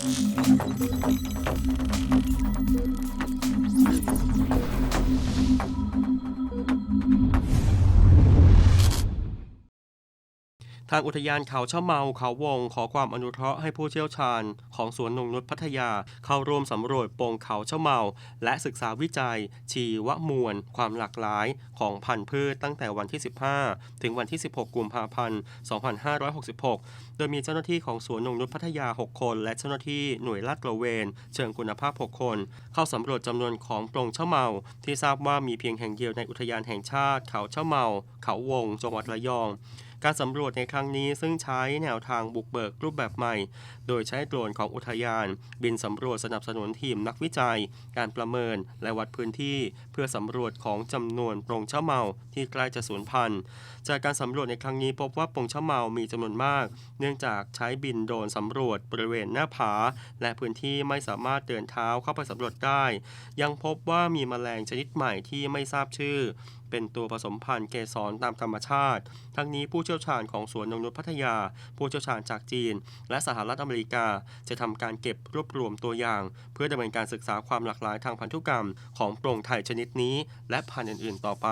Thank you. ทางอุทยานเขาเชะเมาเขาวงขอความอนุเคราะห์ให้ผู้เชี่ยวชาญ ของสวนนงนุษย์พัทยา เข้าร่วมสำรวจโปงเขาเชะเมา และศึกษาวิจัย ชีวมวล ความหลากหลายของพันธุ์พืชตั้งแต่วันที่ 15 ถึงวันที่ 16 กุมภาพันธ์ 2566 โดยมีเจ้าหน้าที่ของสวนนงนุษย์พัทยา 6 คน และเจ้าหน้าที่หน่วยลาดตระเวน เชิงคุณภาพ 6 คน เข้าสำรวจจำนวนของโปรงชะเมา ที่ทราบว่ามีเพียงแห่งเดียวในอุทยานแห่งชาติ เขาเชะเมา เขาวง จังหวัดระยอง การสำรวจในครั้งนี้ซึ่งใช้แนวทางบุกเบิกรูปแบบใหม่ โดยใช้โดรนของอุทยาน บินสำรวจสนับสนุนทีมนักวิจัย การประเมินและวัดพื้นที่ เพื่อสำรวจของจำนวนปรงเช่าเมาที่ใกล้จะสูญพันธุ์ จากการสำรวจในครั้งนี้พบว่าปรงเช่าเมามีจำนวนมาก เนื่องจากใช้บินโดรนสำรวจบริเวณหน้าผา และพื้นที่ไม่สามารถเดินเท้าเข้าไปสำรวจได้ ยังพบว่ามีแมลงชนิดใหม่ที่ไม่ทราบชื่อเป็นตัวผสมพันธุ์เกสรตามธรรมชาติ ทั้งนี้ผู้เชี่ยวชาญของสวนนงนุษย์พัทยา ผู้เชี่ยวชาญจากจีน และสหรัฐอเมริกา จะทำการเก็บรวบรวมตัวอย่าง เพื่อดำเนินการศึกษาความหลากหลายทางพันธุกรรมของโปร่งไทยชนิดนี้ และพันธุ์อื่น ๆ ต่อไป